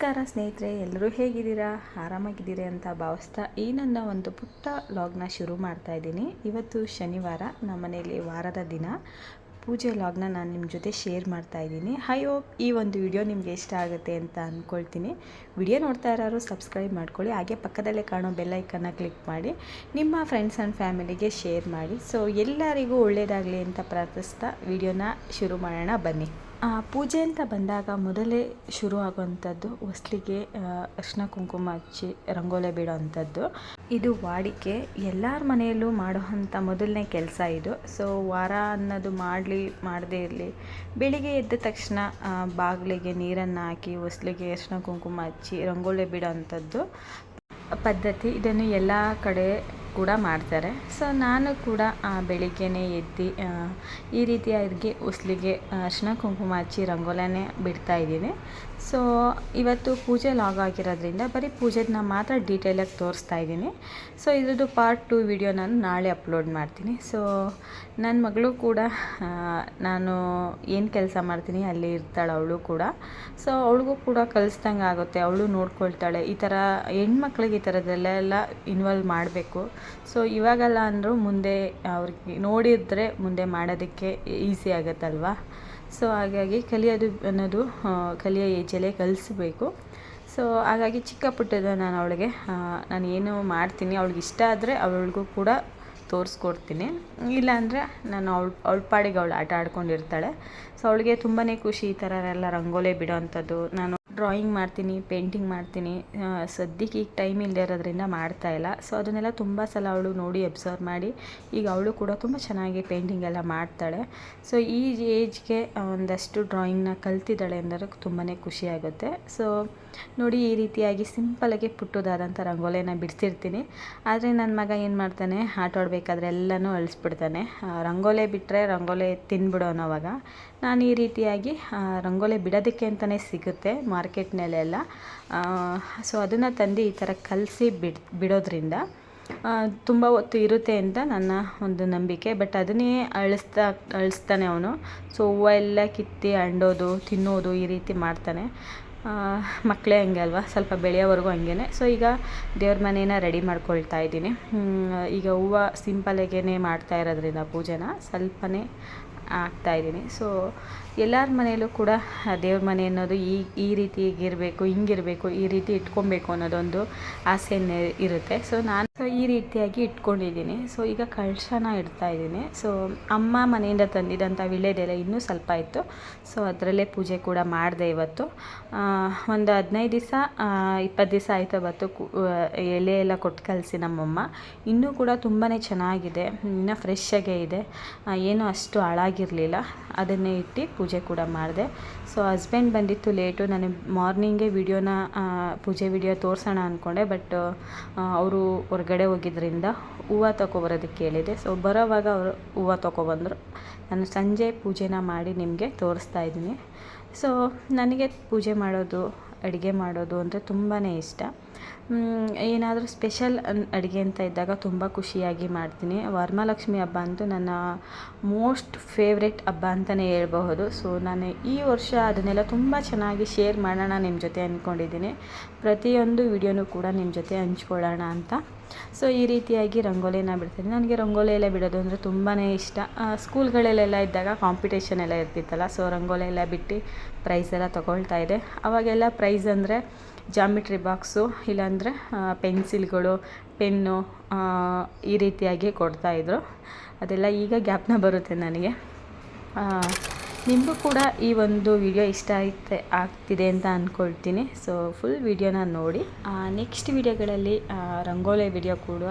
ನಮಸ್ಕಾರ ಸ್ನೇಹಿತರೆ, ಎಲ್ಲರೂ ಹೇಗಿದ್ದೀರಾ? ಆರಾಮಾಗಿದ್ದೀರಿ ಅಂತ ಭಾವಿಸ್ತಾ ಈ ನನ್ನ ಒಂದು ಪುಟ್ಟ ಲಾಗ್ನ ಶುರು ಮಾಡ್ತಾ ಇದ್ದೀನಿ. ಇವತ್ತು ಶನಿವಾರ ನಮ್ಮ ಮನೆಯಲ್ಲಿ ವಾರದ ದಿನ. ಪೂಜೆ ಲಾಗ್ನ ನಾನು ನಿಮ್ಮ ಜೊತೆ ಶೇರ್ ಮಾಡ್ತಾ ಇದ್ದೀನಿ. ಐ ಹೋಪ್ ಈ ಒಂದು ವಿಡಿಯೋ ನಿಮಗೆ ಇಷ್ಟ ಆಗುತ್ತೆ ಅಂತ ಅಂದ್ಕೊಳ್ತೀನಿ ವಿಡಿಯೋ ನೋಡ್ತಾ ಇರೋರು ಸಬ್ಸ್ಕ್ರೈಬ್ ಮಾಡ್ಕೊಳ್ಳಿ. ಹಾಗೆ ಪಕ್ಕದಲ್ಲೇ ಕಾಣೋ ಬೆಲ್ಲೈಕನ್ನ ಕ್ಲಿಕ್ ಮಾಡಿ. ನಿಮ್ಮ ಫ್ರೆಂಡ್ಸ್ ಆ್ಯಂಡ್ ಫ್ಯಾಮಿಲಿಗೆ ಶೇರ್ ಮಾಡಿ. ಸೊ ಎಲ್ಲರಿಗೂ ಒಳ್ಳೆಯದಾಗಲಿ ಅಂತ ಪ್ರಾರ್ಥಿಸ್ತಾ ವಿಡಿಯೋನ ಶುರು ಮಾಡೋಣ. ಬನ್ನಿ. ಪೂಜೆ ಅಂತ ಬಂದಾಗ ಮೊದಲೇ ಶುರು ಆಗುವಂಥದ್ದು ಹೊಸ್ಲಿಗೆ ಅರ್ಶಿನ ಕುಂಕುಮ ಹಚ್ಚಿ ರಂಗೋಲೆ ಬಿಡೋ ಅಂಥದ್ದು ಇದು ವಾಡಿಕೆ. ಎಲ್ಲರ ಮನೆಯಲ್ಲೂ ಮಾಡುವಂಥ ಮೊದಲನೇ ಕೆಲಸ ಇದು. ಸೊ ವಾರ ಅನ್ನೋದು ಮಾಡಲಿ, ಮಾಡದೇ ಇರಲಿ. ಬೆಳಿಗ್ಗೆ ಎದ್ದ ತಕ್ಷಣ ಬಾಗಿಲಿಗೆ ನೀರನ್ನು ಹಾಕಿ, ಹೊಸ್ಲಿಗೆ ಅರ್ಶಿನ ಕುಂಕುಮ ಹಚ್ಚಿ, ರಂಗೋಲೆ ಬಿಡೋವಂಥದ್ದು ಪದ್ಧತಿ. ಇದನ್ನು ಎಲ್ಲ ಕಡೆ ಕೂಡ ಮಾಡ್ತಾರೆ. ಸೊ ನಾನು ಕೂಡ ಬೆಳಿಗ್ಗೆನೇ ಎದ್ದು ಈ ರೀತಿಯಾಗಿ ಉಸ್ಲಿಗೆ ಅರ್ಶಿನ ಕುಂಕುಮ ಹಚ್ಚಿ ರಂಗೋಲನೇ ಬಿಡ್ತಾ ಇದ್ದೀನಿ. ಸೊ ಇವತ್ತು ಪೂಜೆ ಲಾಗ್ ಆಗಿರೋದ್ರಿಂದ ಬರೀ ಪೂಜೆದನ್ನ ಮಾತ್ರ ಡೀಟೇಲಾಗಿ ತೋರಿಸ್ತಾ ಇದ್ದೀನಿ. ಸೊ ಇದ್ರದ್ದು ಪಾರ್ಟ್ ಟು ವಿಡಿಯೋ ನಾನು ನಾಳೆ ಅಪ್ಲೋಡ್ ಮಾಡ್ತೀನಿ. ಸೊ ನನ್ನ ಮಗಳು ಕೂಡ ನಾನು ಏನು ಕೆಲಸ ಮಾಡ್ತೀನಿ ಅಲ್ಲಿ ಇರ್ತಾಳೆ ಅವಳು ಕೂಡ. ಸೊ ಅವಳಿಗೂ ಕೂಡ ಕಲಿಸ್ದಂಗೆ ಆಗುತ್ತೆ ಅವಳು ನೋಡ್ಕೊಳ್ತಾಳೆ. ಈ ಥರ ಹೆಣ್ಮಕ್ಳಿಗೆ ಈ ಥರದ್ದೆಲ್ಲ ಇನ್ವಾಲ್ವ್ ಮಾಡಬೇಕು. ಸೊ ಇವಾಗೆಲ್ಲ ಅಂದರೂ ಮುಂದೆ ಅವ್ರಿಗೆ ನೋಡಿದರೆ ಮುಂದೆ ಮಾಡೋದಕ್ಕೆ ಈಸಿ ಆಗುತ್ತಲ್ವಾ? ಸೊ ಹಾಗಾಗಿ ಕಲಿಯೋದು ಅನ್ನೋದು ಕಲಿಯೋ ಏಜಲ್ಲೇ ಕಲಿಸ್ಬೇಕು. ಸೊ ಹಾಗಾಗಿ ಚಿಕ್ಕ ಪುಟ್ಟದ ನಾನು ಅವಳಿಗೆ ನಾನು ಏನು ಮಾಡ್ತೀನಿ, ಅವಳಿಗೆ ಇಷ್ಟ ಆದರೆ ಅವಳಿಗೂ ಕೂಡ ತೋರಿಸ್ಕೊಡ್ತೀನಿ. ಇಲ್ಲಾಂದರೆ ನಾನು ಅವಳ ಅವಳ ಪಾಡಿಗೆ ಅವಳು ಆಟ ಆಡ್ಕೊಂಡಿರ್ತಾಳೆ. ಸೊ ಅವಳಿಗೆ ತುಂಬಾ ಖುಷಿ ಈ ಥರ ಎಲ್ಲ ರಂಗೋಲಿ ಬಿಡೋ ಅಂಥದ್ದು. ನಾನು ಡ್ರಾಯಿಂಗ್ ಮಾಡ್ತೀನಿ, ಪೇಂಟಿಂಗ್ ಮಾಡ್ತೀನಿ ಸದ್ಯಕ್ಕೆ ಈಗ ಟೈಮ್ ಇಲ್ಲದೆ ಇರೋದ್ರಿಂದ ಮಾಡ್ತಾ ಇಲ್ಲ. ಸೊ ಅದನ್ನೆಲ್ಲ ತುಂಬ ಸಲ ಅವಳು ನೋಡಿ ಅಬ್ಸರ್ವ್ ಮಾಡಿ, ಈಗ ಅವಳು ಕೂಡ ತುಂಬ ಚೆನ್ನಾಗಿ ಪೇಂಟಿಂಗ್ ಎಲ್ಲ ಮಾಡ್ತಾಳೆ. ಸೊ ಈ ಏಜ್ಗೆ ಒಂದಷ್ಟು ಡ್ರಾಯಿಂಗ್ನ ಕಲ್ತಿದ್ದಾಳೆ ಅಂದರೆ ತುಂಬಾ ಖುಷಿ ಆಗುತ್ತೆ. ಸೊ ನೋಡಿ ಈ ರೀತಿಯಾಗಿ ಸಿಂಪಲಾಗಿ ಪುಟ್ಟದಾದಂಥ ರಂಗೋಲಿನ ಬಿಡಿಸಿರ್ತೀನಿ. ಆದರೆ ನನ್ನ ಮಗ ಏನು ಮಾಡ್ತಾನೆ, ಆಟ ಆಡಬೇಕಾದ್ರೆ ಎಲ್ಲನೂ ಅಳಿಸ್ಬಿಡ್ತಾನೆ. ರಂಗೋಲೆ ಬಿಟ್ಟರೆ ರಂಗೋಲಿ ತಿನ್ಬಿಡೋನವಾಗ. ನಾನು ಈ ರೀತಿಯಾಗಿ ರಂಗೋಲೆ ಬಿಡೋದಕ್ಕೆ ಅಂತಲೇ ಸಿಗುತ್ತೆ. ಮಾರ್ಕೆಟ್ನಲ್ಲೆಲ್ಲ ಸೊ ಅದನ್ನು ತಂದು ಈ ಥರ ಕಲಸಿ ಬಿಡ್, ಬಿಡೋದ್ರಿಂದ ತುಂಬ ಹೊತ್ತು ಇರುತ್ತೆ ಅಂತ ನನ್ನ ಒಂದು ನಂಬಿಕೆ. ಬಟ್ ಅದನ್ನೇ ಅಳಿಸ್ತಾ, ಅಳಿಸ್ತಾನೆ ಅವನು. ಸೊ ಹೂವು ಎಲ್ಲ ಕಿತ್ತಿ ಅಂಡೋದು, ತಿನ್ನೋದು ಈ ರೀತಿ ಮಾಡ್ತಾನೆ. ಮಕ್ಕಳೇ ಹಂಗೆ ಅಲ್ವಾ? ಸ್ವಲ್ಪ ಬೆಳೆಯೋವರೆಗೂ ಹಂಗೇ ಸೊ ಈಗ ದೇವ್ರ ಮನೇನ ರೆಡಿ ಮಾಡ್ಕೊಳ್ತಾ ಇದ್ದೀನಿ. ಈಗ ಹೂವು ಸಿಂಪಲಾಗೇ ಮಾಡ್ತಾ ಇರೋದ್ರಿಂದ ಪೂಜೆನ. ಸ್ವಲ್ಪನೇ ಆಗ್ತಾಯಿದ್ದೀನಿ ಸೊ ಎಲ್ಲರ ಮನೆಯಲ್ಲೂ ಕೂಡ ದೇವ್ರ ಮನೆ ಅನ್ನೋದು ಈ ಈ ರೀತಿ ಹೀಗಿರಬೇಕು, ಹಿಂಗಿರಬೇಕು, ಈ ರೀತಿ ಇಟ್ಕೊಬೇಕು ಅನ್ನೋದೊಂದು ಆಸೆ ಇರುತ್ತೆ. ಸೊ ನಾನು ಈ ರೀತಿಯಾಗಿ ಇಟ್ಕೊಂಡಿದ್ದೀನಿ. ಸೊ ಈಗ ಕಳಶನ ಇಡ್ತಾ ಇದ್ದೀನಿ. ಸೊ ಅಮ್ಮ ಮನೆಯಿಂದ ತಂದಿದ್ದಂಥ ವಿಳ್ಯದೆಲೆ ಇನ್ನೂ ಸ್ವಲ್ಪ ಇತ್ತು. ಸೊ ಅದರಲ್ಲೇ ಪೂಜೆ ಕೂಡ ಮಾಡಿದೆ ಇವತ್ತು. ಒಂದು ಹದಿನೈದು ದಿವಸ ಇಪ್ಪತ್ತು ದಿವಸ ಆಯಿತು ಅವತ್ತು ಎಲೆ ಎಲ್ಲ ಕೊಟ್ಟು ಕಳಿಸಿ ನಮ್ಮಮ್ಮ. ಇನ್ನೂ ಕೂಡ ತುಂಬಾ ಚೆನ್ನಾಗಿದೆ. ಇನ್ನೂ ಫ್ರೆಶ್ ಆಗೇ ಇದೆ. ಏನೂ ಅಷ್ಟು ಹಾಳಾಗಿರಲಿಲ್ಲ. ಅದನ್ನೇ ಇಟ್ಟು ಪೂಜೆ ಕೂಡ ಮಾಡಿದೆ. ಸೊ ಹಸ್ಬೆಂಡ್ ಬಂದಿತ್ತು ಲೇಟು ನಾನು ಮಾರ್ನಿಂಗೇ ವಿಡಿಯೋನ ಪೂಜೆ ವಿಡಿಯೋ ತೋರಿಸೋಣ ಅಂದ್ಕೊಂಡೆ ಬಟ್ ಅವರು ಹೊರಗಡೆ ಹೋಗಿದ್ದರಿಂದ ಹೂವು ತೊಗೊಬರೋದಕ್ಕೆ ಕೇಳಿದೆ. ಸೊ ಬರೋವಾಗ ಅವರು ಹೂವು ತೊಗೊಬಂದರು ನಾನು ಸಂಜೆ ಪೂಜೆನ ಮಾಡಿ ನಿಮಗೆ ತೋರಿಸ್ತಾ ಇದ್ದೀನಿ. ಸೊ ನನಗೆ ಪೂಜೆ ಮಾಡೋದು ಅಡುಗೆ ಮಾಡೋದು ಅಂದರೆ ತುಂಬಾ ಇಷ್ಟ. ಏನಾದರೂ ಸ್ಪೆಷಲ್ ಅಡುಗೆ ಅಂತ ಇದ್ದಾಗ ತುಂಬ ಖುಷಿಯಾಗಿ ಮಾಡ್ತೀನಿ. ವರಮಹಾಲಕ್ಷ್ಮಿ ಹಬ್ಬ ಅಂತೂ ನನ್ನ ಮೋಸ್ಟ್ ಫೇವ್ರೆಟ್ ಹಬ್ಬ ಅಂತಲೇ ಹೇಳ್ಬಹುದು. ಸೊ, ನಾನು ಈ ವರ್ಷ ಅದನ್ನೆಲ್ಲ ತುಂಬ ಚೆನ್ನಾಗಿ ಶೇರ್ ಮಾಡೋಣ ನಿಮ್ಮ ಜೊತೆ ಅಂದ್ಕೊಂಡಿದ್ದೀನಿ ಪ್ರತಿಯೊಂದು ವಿಡಿಯೋನೂ ಕೂಡ ನಿಮ್ಮ ಜೊತೆ ಹಂಚ್ಕೊಳ್ಳೋಣ ಅಂತ ಸೊ ಈ ರೀತಿಯಾಗಿ ರಂಗೋಲಿನ ಬಿಡ್ತೀನಿ. ನನಗೆ ರಂಗೋಲಿಯಲ್ಲೇ ಬಿಡೋದು ಅಂದರೆ ತುಂಬಾ ಇಷ್ಟ. ಸ್ಕೂಲ್ಗಳಲ್ಲೆಲ್ಲ ಇದ್ದಾಗ ಕಾಂಪಿಟೇಷನ್ ಎಲ್ಲ ಇರ್ತಿತ್ತಲ್ಲ ಸೊ ರಂಗೋಲಿ ಎಲ್ಲ ಬಿಟ್ಟು ಪ್ರೈಸ್ ಎಲ್ಲ ತೊಗೊಳ್ತಾ ಇದೆ ಅವಾಗೆಲ್ಲ ಪ್ರೈಸ್ ಅಂದರೆ ಜಾಮಿಟ್ರಿ ಬಾಕ್ಸು ಇಲ್ಲಾಂದರೆ ಪೆನ್ಸಿಲ್ಗಳು ಪೆನ್ನು ಈ ರೀತಿಯಾಗಿ ಕೊಡ್ತಾಯಿದ್ರು ಅದೆಲ್ಲ ಈಗ ಗ್ಯಾಪ್ನ ಬರುತ್ತೆ ನನಗೆ. ನಿಮಗೂ ಕೂಡ ಈ ಒಂದು ವಿಡಿಯೋ ಇಷ್ಟ ಆಯ್ತೆ ಆಗ್ತಿದೆ ಅಂತ ಅಂದ್ಕೊಳ್ತೀನಿ ಸೊ ಫುಲ್ ವಿಡಿಯೋನ ನೋಡಿ. ನೆಕ್ಸ್ಟ್ ವಿಡಿಯೋಗಳಲ್ಲಿ ರಂಗೋಲೆ ವಿಡಿಯೋ ಕೂಡ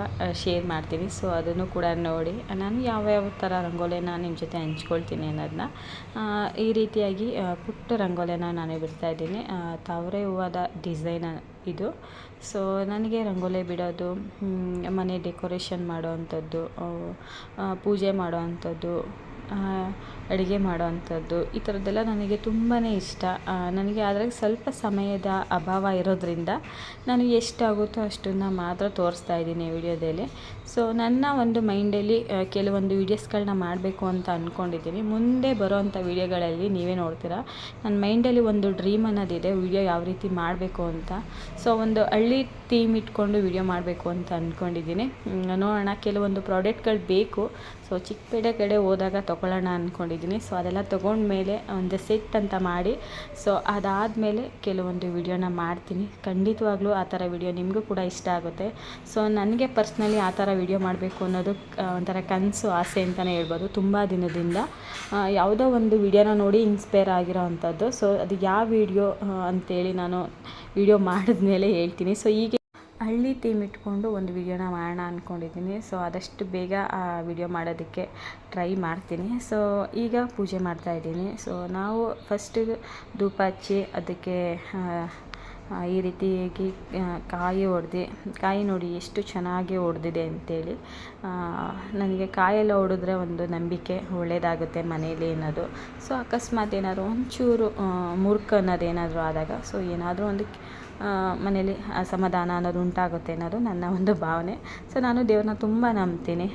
ಶೇರ್ ಮಾಡ್ತೀನಿ. ಸೊ ಅದನ್ನು ಕೂಡ ನೋಡಿ. ನಾನು ಯಾವ್ಯಾವ ಥರ ರಂಗೋಲಿನ ನಿಮ್ಮ ಜೊತೆ ಹಂಚ್ಕೊಳ್ತೀನಿ ಅನ್ನೋದನ್ನ ಈ ರೀತಿಯಾಗಿ ಪುಟ್ಟ ರಂಗೋಲಿನ ನಾನು ಬಿಡ್ತಾ ಇದ್ದೀನಿ. ತಾವರೆ ಹೂವಾದ ಡಿಸೈನ್ ಇದು. ಸೊ ನನಗೆ ರಂಗೋಲಿ ಬಿಡೋದು ಮನೆ ಡೆಕೋರೇಷನ್ ಮಾಡೋ ಅಂಥದ್ದು ಆ, ಆ, ಪೂಜೆ ಮಾಡೋ ಅಂಥದ್ದು ಅಡುಗೆ ಮಾಡೋವಂಥದ್ದು. ಈ ಥರದ್ದೆಲ್ಲ ನನಗೆ ತುಂಬಾ ಇಷ್ಟ. ನನಗೆ ಅದ್ರಾಗ ಸ್ವಲ್ಪ ಸಮಯದ ಅಭಾವ ಇರೋದ್ರಿಂದ ನಾನು ಎಷ್ಟಾಗುತ್ತೋ ಅಷ್ಟನ್ನು ಮಾತ್ರ ತೋರಿಸ್ತಾ ಇದ್ದೀನಿ ವಿಡಿಯೋದಲ್ಲಿ. ಸೊ ನನ್ನ ಒಂದು ಮೈಂಡಲ್ಲಿ ಕೆಲವೊಂದು ವೀಡಿಯೋಸ್ಗಳನ್ನ ಮಾಡಬೇಕು ಅಂತ ಅಂದ್ಕೊಂಡಿದ್ದೀನಿ ಮುಂದೆ ಬರೋವಂಥ ವೀಡಿಯೋಗಳಲ್ಲಿ ನೀವೇ ನೋಡ್ತೀರಾ. ನನ್ನ ಮೈಂಡಲ್ಲಿ ಒಂದು ಡ್ರೀಮ್ ಅನ್ನೋದಿದೆ ವಿಡಿಯೋ ಯಾವ ರೀತಿ ಮಾಡಬೇಕು ಅಂತ. ಸೊ ಒಂದು ಹಳ್ಳಿ ಥೀಮ್ ಇಟ್ಕೊಂಡು ವಿಡಿಯೋ ಮಾಡಬೇಕು ಅಂತ ಅಂದ್ಕೊಂಡಿದ್ದೀನಿ ನೋಡೋಣ, ಕೆಲವೊಂದು ಪ್ರಾಡಕ್ಟ್ಗಳು ಬೇಕು. ಸೊ ಚಿಕ್ಕಪೇಟೆ ಕಡೆ ಹೋದಾಗ ತೊಗೊಳ್ಳೋಣ ಅಂದ್ಕೊಂಡಿದ್ದೀನಿ ಸೊ ಅದೆಲ್ಲ ತೊಗೊಂಡ್ಮೇಲೆ ಒಂದು ಸೆಟ್ ಅಂತ ಮಾಡಿ. ಸೊ ಅದಾದಮೇಲೆ ಕೆಲವೊಂದು ವಿಡಿಯೋನ ಮಾಡ್ತೀನಿ. ಖಂಡಿತವಾಗ್ಲೂ ಆ ಥರ ವಿಡಿಯೋ ನಿಮಗೂ ಕೂಡ ಇಷ್ಟ ಆಗುತ್ತೆ. ಸೊ ನನಗೆ ಪರ್ಸ್ನಲಿ ಆ ಥರ ವಿಡಿಯೋ ಮಾಡಬೇಕು ಅನ್ನೋದು ಒಂಥರ ಕನಸು, ಆಸೆ ಅಂತಲೇ ಹೇಳ್ಬೋದು ತುಂಬ ದಿನದಿಂದ. ಯಾವುದೋ ಒಂದು ವಿಡಿಯೋನ ನೋಡಿ ಇನ್ಸ್ಪೈರ್ ಆಗಿರೋ ಅಂಥದ್ದು. ಸೊ ಅದು ಯಾವ ವಿಡಿಯೋ ಅಂತೇಳಿ ನಾನು ವಿಡಿಯೋ ಮಾಡಿದ್ಮೇಲೆ ಹೇಳ್ತೀನಿ. ಸೊ ಈಗ ಹಳ್ಳಿ ಥೀಮ್ ಇಟ್ಕೊಂಡು ಒಂದು ವಿಡಿಯೋನ ಮಾಡೋಣ ಅಂದ್ಕೊಂಡಿದ್ದೀನಿ ಸೊ ಆದಷ್ಟು ಬೇಗ ಆ ವಿಡಿಯೋ ಮಾಡೋದಕ್ಕೆ ಟ್ರೈ ಮಾಡ್ತೀನಿ. ಸೊ ಈಗ ಪೂಜೆ ಮಾಡ್ತಾ ಇದ್ದೀನಿ. ಸೊ ನಾವು ಫಸ್ಟ್ ಧೂಪ ಹಚ್ಚಿ ಅದಕ್ಕೆ ಈ ರೀತಿಯಾಗಿ ಕಾಯಿ ಹೊಡೆದು ಕಾಯಿ ನೋಡಿ ಎಷ್ಟು ಚೆನ್ನಾಗಿ ಹೊಡೆದಿದೆ ಅಂತೇಳಿ. ನನಗೆ ಕಾಯೆಲ್ಲ ಹೊಡೆದ್ರೆ ಒಂದು ನಂಬಿಕೆ ಒಳ್ಳೆಯದಾಗುತ್ತೆ ಮನೇಲಿ ಅನ್ನೋದು. ಸೊ ಅಕಸ್ಮಾತ್ ಏನಾದರೂ ಒಂಚೂರು ಆ, ಮುರ್ಕ್ ಅನ್ನೋದು ಏನಾದರೂ ಆದಾಗ ಸೊ ಏನಾದರೂ ಒಂದು ಮನೇಲಿ ಅಸಮಾಧಾನ ಅನ್ನೋದು ಉಂಟಾಗುತ್ತೆ ಅನ್ನೋದು ನನ್ನ ಒಂದು ಭಾವನೆ. ಸೊ ನಾನು ದೇವ್ರನ್ನ ತುಂಬ ನಂಬ್ತೀನಿ.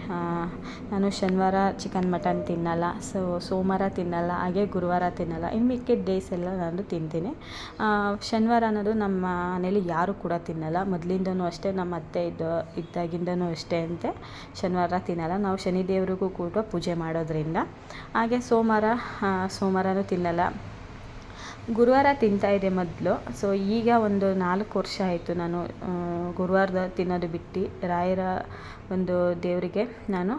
ನಾನು ಶನಿವಾರ ಚಿಕನ್ ಮಟನ್ ತಿನ್ನಲ್ಲ ಸೊ ಸೋಮವಾರ ತಿನ್ನಲ್ಲ, ಹಾಗೆ ಗುರುವಾರ ತಿನ್ನಲ್ಲ ಇನ್ನು ಮಿಕ್ಕಿದ ಡೇಸ್ ಎಲ್ಲ ನಾನು ತಿಂತೀನಿ. ಶನಿವಾರ ಅನ್ನೋದು ನಮ್ಮ ಮನೇಲಿ ಯಾರೂ ಕೂಡ ತಿನ್ನಲ್ಲ. ಮೊದಲಿಂದನೂ ಅಷ್ಟೇ, ನಮ್ಮ ಅತ್ತೆ ಇದ್ದ, ಇದ್ದಾಗಿಂದನೂ ಅಷ್ಟೇ ಅಂತೆ, ಶನಿವಾರ ತಿನ್ನಲ್ಲ. ನಾವು ಶನಿದೇವ್ರಿಗೂ ಕೂಡ ಪೂಜೆ ಮಾಡೋದ್ರಿಂದ. ಹಾಗೆ ಸೋಮವಾರ ಸೋಮವಾರನೂ ತಿನ್ನಲ್ಲ. ಗುರುವಾರ ತಿಂತಾ ಇದ್ದೆ ಮೊದಲು. ಸೊ ಈಗ ಒಂದು ನಾಲ್ಕು ವರ್ಷ ಆಯಿತು ನಾನು ಗುರುವಾರದ ತಿನ್ನೋದು ಬಿಟ್ಟು ರಾಯರ ಒಂದು ದೇವರಿಗೆ ನಾನು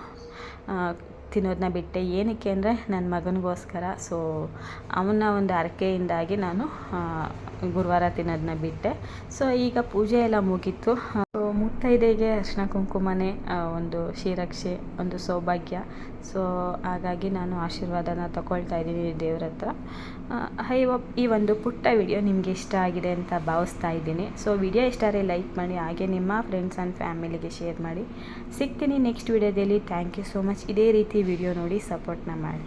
ತಿನ್ನೋದನ್ನ ಬಿಟ್ಟೆ. ಏನಕ್ಕೆ ಅಂದರೆ ನನ್ನ ಮಗನಿಗೋಸ್ಕರ. ಸೊ ಅವನ ಒಂದು ಹರಕೆಯಿಂದಾಗಿ ನಾನು ಗುರುವಾರ ತಿನ್ನೋದನ್ನ ಬಿಟ್ಟೆ. ಸೊ ಈಗ ಪೂಜೆ ಎಲ್ಲ ಮುಗೀತು. ಮುತ್ತೈದೆಗೆ ಅರಿಶಿನ ಕುಂಕುಮನೇ ಒಂದು ಶ್ರೀರಕ್ಷೆ ಒಂದು ಸೌಭಾಗ್ಯ. ಸೊ ಹಾಗಾಗಿ ನಾನು ಆಶೀರ್ವಾದನ ತಗೊಳ್ತಾ ಇದ್ದೀನಿ ದೇವ್ರ ಹತ್ರ ಹೈ ಈ ಒಂದು ಪುಟ್ಟ ವಿಡಿಯೋ ನಿಮಗೆ ಇಷ್ಟ ಆಗಿದೆ ಅಂತ ಭಾವಿಸ್ತಾ ಇದ್ದೀನಿ. ಸೊ ವಿಡಿಯೋ ಇಷ್ಟ ಆದರೆ ಲೈಕ್ ಮಾಡಿ, ಹಾಗೆ ನಿಮ್ಮ ಫ್ರೆಂಡ್ಸ್ ಆ್ಯಂಡ್ ಫ್ಯಾಮಿಲಿಗೆ ಶೇರ್ ಮಾಡಿ. ಸಿಗ್ತೀನಿ ನೆಕ್ಸ್ಟ್ ವಿಡಿಯೋದಲ್ಲಿ. ಥ್ಯಾಂಕ್ ಯು ಸೋ ಮಚ್ ಇದೇ ರೀತಿ ವಿಡಿಯೋ ನೋಡಿ ಸಪೋರ್ಟ್ನ ಮಾಡಿ.